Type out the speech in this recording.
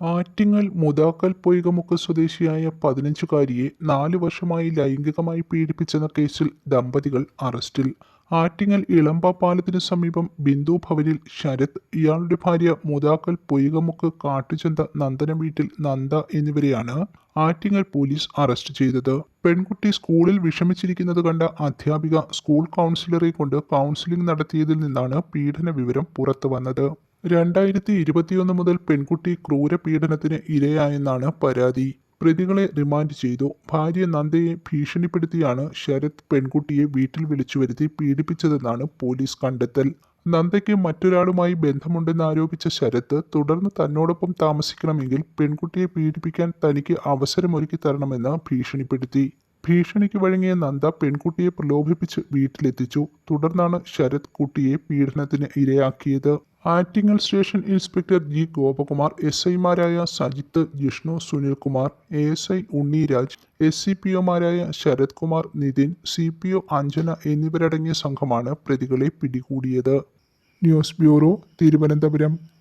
ആറ്റിങ്ങൽ മുതാക്കൽ പൊയ്കമുക്ക് സ്വദേശിയായ പതിനഞ്ചുകാരിയെ നാല് വർഷമായി ലൈംഗികമായി പീഡിപ്പിച്ചെന്ന കേസിൽ ദമ്പതികൾ അറസ്റ്റിൽ. ആറ്റിങ്ങൽ ഇളമ്പ പാലത്തിനു സമീപം ബിന്ദു ഭവനിൽ ശരത് ഇയാളുടെ ഭാര്യ മുതാക്കൽ പൊയ്കമുക്ക് കാട്ടുചന്ത നന്ദന വീട്ടിൽ നന്ദ എന്നിവരെയാണ് ആറ്റിങ്ങൽ പോലീസ് അറസ്റ്റ് ചെയ്തത്. പെൺകുട്ടി സ്കൂളിൽ വിഷമിച്ചിരിക്കുന്നത് കണ്ട അധ്യാപിക സ്കൂൾ കൗൺസിലറെ കൊണ്ട് കൗൺസിലിംഗ് നടത്തിയതിൽ നിന്നാണ് പീഡന വിവരം പുറത്തു വന്നത് രണ്ടായിരത്തി ഇരുപത്തിയൊന്ന് മുതൽ പെൺകുട്ടി ക്രൂരപീഡനത്തിന് ഇരയായെന്നാണ് പരാതി. പ്രതികളെ റിമാൻഡ് ചെയ്തു. ഭാര്യ നന്ദയെ ഭീഷണിപ്പെടുത്തിയാണ് ശരത് പെൺകുട്ടിയെ വീട്ടിൽ വിളിച്ചു വരുത്തി പീഡിപ്പിച്ചതെന്നാണ് പോലീസ് കണ്ടെത്തൽ. നന്ദയ്ക്ക് മറ്റൊരാളുമായി ബന്ധമുണ്ടെന്ന് ആരോപിച്ച ശരത്ത് തുടർന്ന് തന്നോടൊപ്പം താമസിക്കണമെങ്കിൽ പെൺകുട്ടിയെ പീഡിപ്പിക്കാൻ തനിക്ക് അവസരമൊരുക്കി തരണമെന്ന് ഭീഷണിപ്പെടുത്തി. ഭീഷണിക്ക് വഴങ്ങിയ നന്ദ പെൺകുട്ടിയെ പ്രലോഭിപ്പിച്ച് വീട്ടിലെത്തിച്ചു. തുടർന്നാണ് ശരത് കുട്ടിയെ പീഡനത്തിന് ഇരയാക്കിയത്. Attingal station inspector G Gopakumar S ഐമാരായ Sajith Jishnu Sunilkumar A S I Unniraj S C P ഒമാരായ Sarath Kumar Nithin C P O Anjana എന്നിവരടങ്ങിയ സംഘമാണ് പ്രതികളെ പിടികൂടിയത്. News bureau Thiruvananthapuram.